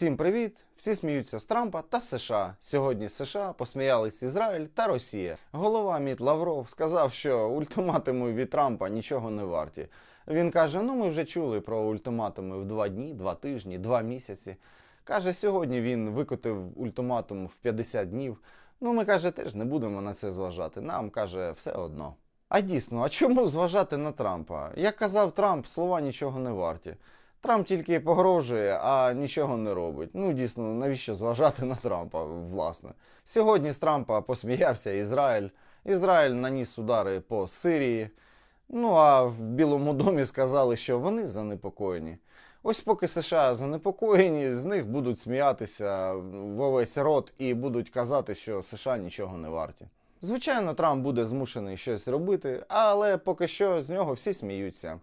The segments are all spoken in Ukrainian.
Всім привіт! Всі сміються з Трампа та США. Сьогодні США посміялись Ізраїль та Росія. Голова МІД Лавров сказав, що ультиматуми від Трампа нічого не варті. Він каже: ну ми вже чули про ультиматуми в два дні, два тижні, два місяці. Каже, сьогодні він викотив ультиматум в 50 днів. Ну, ми каже, теж не будемо на це зважати. Нам каже, все одно. А дійсно, а чому зважати на Трампа? Як казав Трамп, слова нічого не варті. Трамп тільки погрожує, а нічого не робить. Ну, дійсно, навіщо зважати на Трампа, власне. Сьогодні з Трампа посміявся Ізраїль. Ізраїль наніс удари по Сирії. Ну а в Білому домі сказали, що вони занепокоєні. Ось поки США занепокоєні, з них будуть сміятися в увесь рот і будуть казати, що США нічого не варті. Звичайно, Трамп буде змушений щось робити, але поки що з нього всі сміються.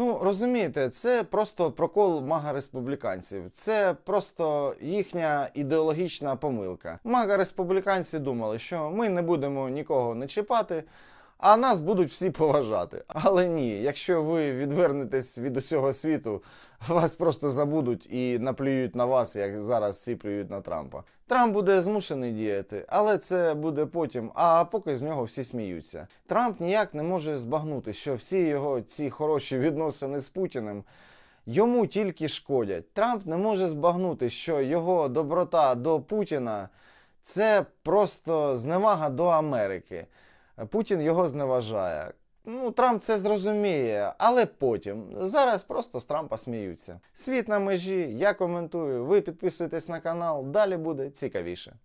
Ну, розумієте, це просто прокол мага республіканців. Це просто їхня ідеологічна помилка. Мага республіканці думали, що ми не будемо нікого не чіпати, а нас будуть всі поважати. Але ні, якщо ви відвернетесь від усього світу, вас просто забудуть і наплюють на вас, як зараз всі плюють на Трампа. Трамп буде змушений діяти, але це буде потім. А поки з нього всі сміються. Трамп ніяк не може збагнути, що всі його ці хороші відносини з Путіним. Йому тільки шкодять. Трамп не може збагнути, що його доброта до Путіна це просто зневага до Америки. Путін його зневажає. Ну, Трамп це зрозуміє, але потім. Зараз просто з Трампа сміються. Світ на межі, я коментую. Ви підписуєтесь на канал, далі буде цікавіше.